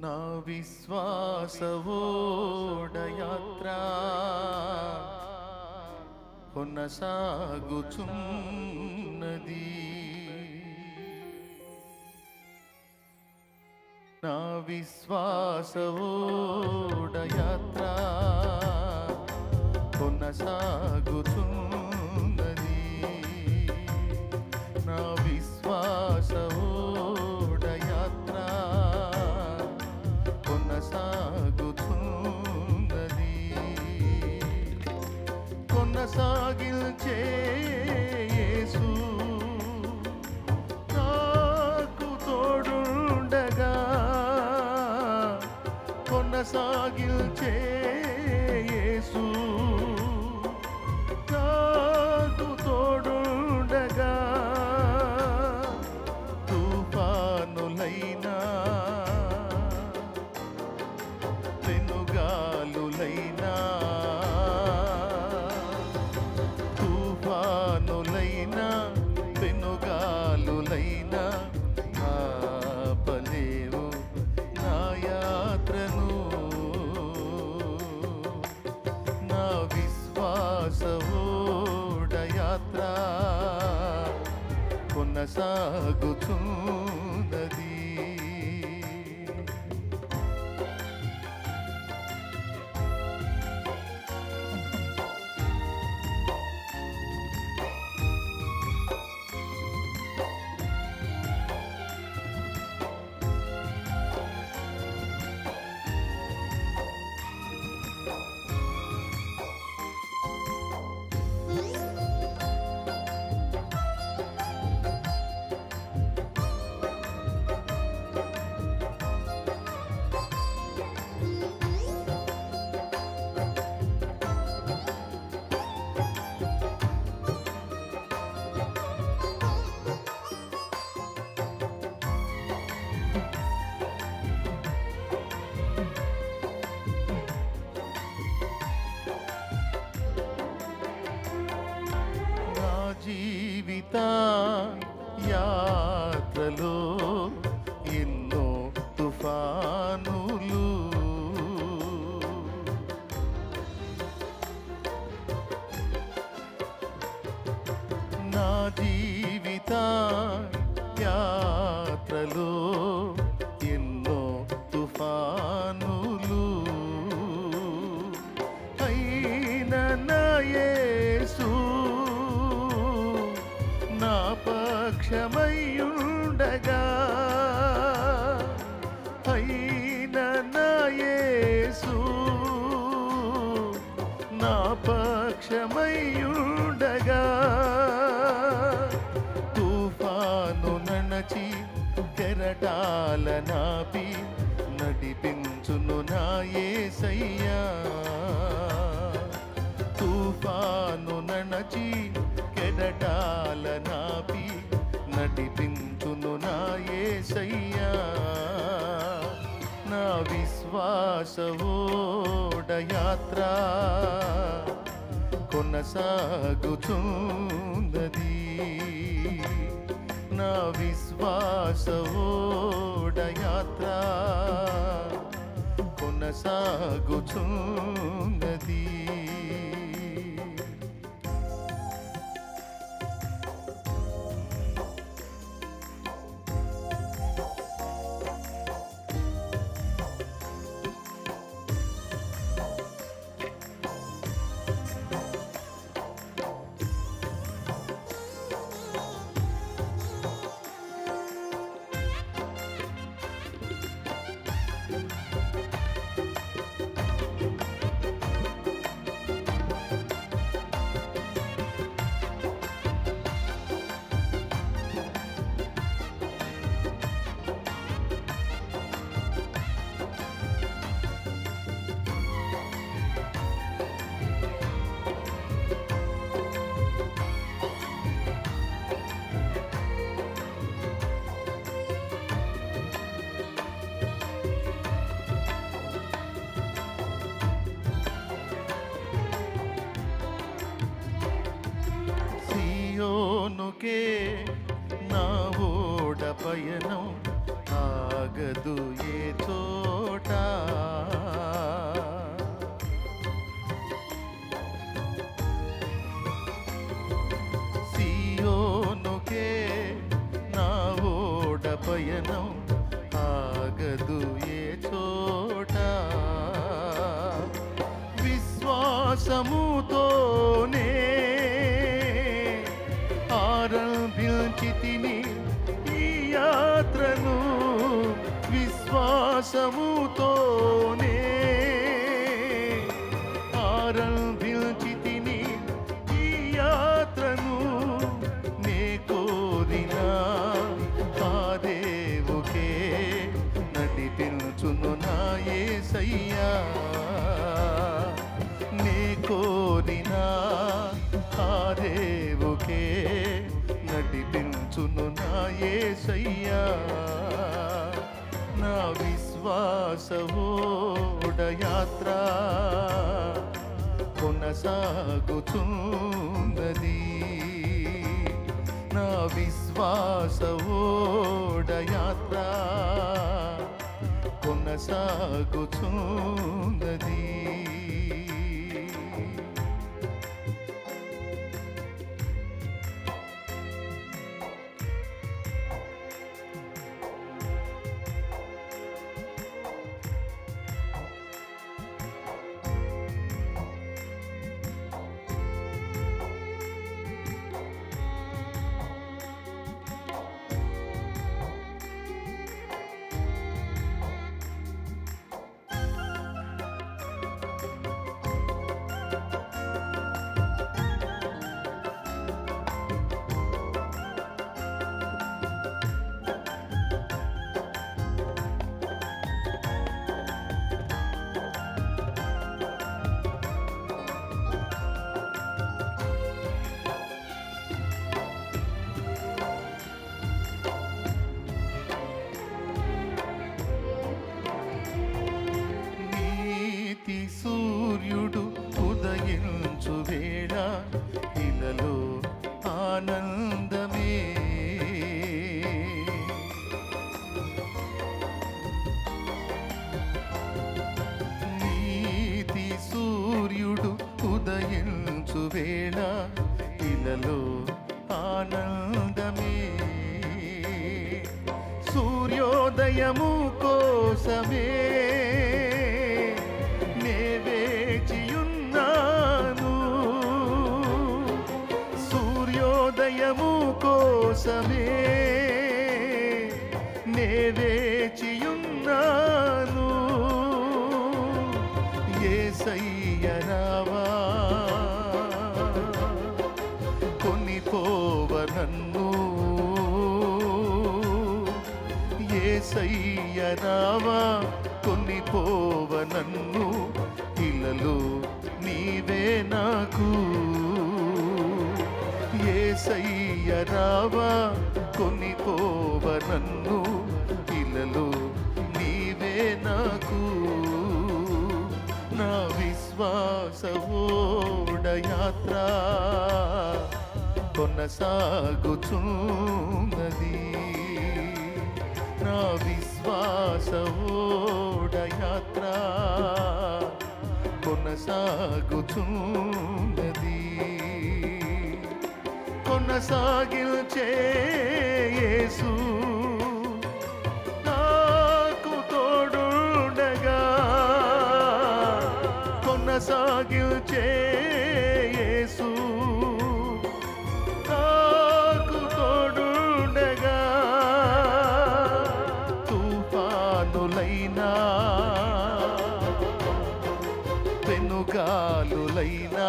నా విశ్వాసవోడయాత్ర. కొనసాగుచున్నది. నా విశ్వాసవోడయాత్ర. కొనసాగుచున్నది కొనసాగిల్చే యేసు. నాకు తోడుండగా తుఫానులైనా పెనుగాలులైనా యాత్ర కొనసాగుచున్నది యాత్రలో నా పక్షమయ్యుండగా. తుఫాను నణచి కెరటాల నాపి నడిపించును నా ఏసయ్యా. తుఫాను నణచి కెరటాల నాపి నడిపించును నా ఏసయ్యా. నా విశ్వాసవో యాత్ర కొనసాగుచున్నది. నా విశ్వాసవోడ యాత్ర కొనసాగుచున్నది. నీకే నా ఓడ పయనం ఆగదు. విశ్వాసముతోనే ఆరంభించితిని ఈ యాత్రను నే కోరిన ఆ దేవుకే నడిపించును నా యేసయ్యా నే కోరిన ఆ దేవుకే నడిపించును నా యేసయ్యా నా విశ్వాస ఓడయాత్ర కొనసాగుచున్నది నా విశ్వాస ఓడయాత్ర సూర్యోదయము కోసమే నే వేచియున్నాను ఏ ఏసయ్యరావా కొనిపోవ నన్ను ఏసయ్యరావా కొనిపోవ నన్ను ఇలలో నీవే నాకు. ఏసయ్య రావా? కొనిపోవ నన్ను. ఇలలో నీవే నాకు. నా విశ్వాస ఓడయాత్ర కొనసాగుచున్నది. నా విశ్వాస ఓడయాత్ర కొనసాగుచున్నది. కొనసాగిల్చే యేసు. నాకు తోడుండగా కొనసాగిల్చే యేసు. నాకు తోడుండగా తుఫానులైనా పెనుగాలులైనా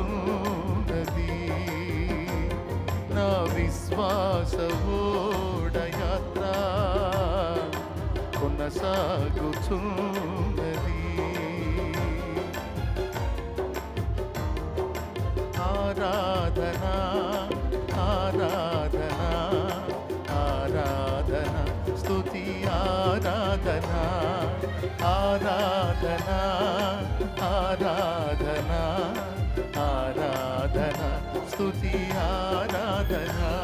కొనసాగుచున్నది నా విశ్వాస యాత్ర కొనసాగుచున్నది. ఆరాధనా ఆరాధనా ఆరాధన స్తుతి ఆరాధన ఆరాధన ఆరాధన. స్తుతి ఆరాధనా.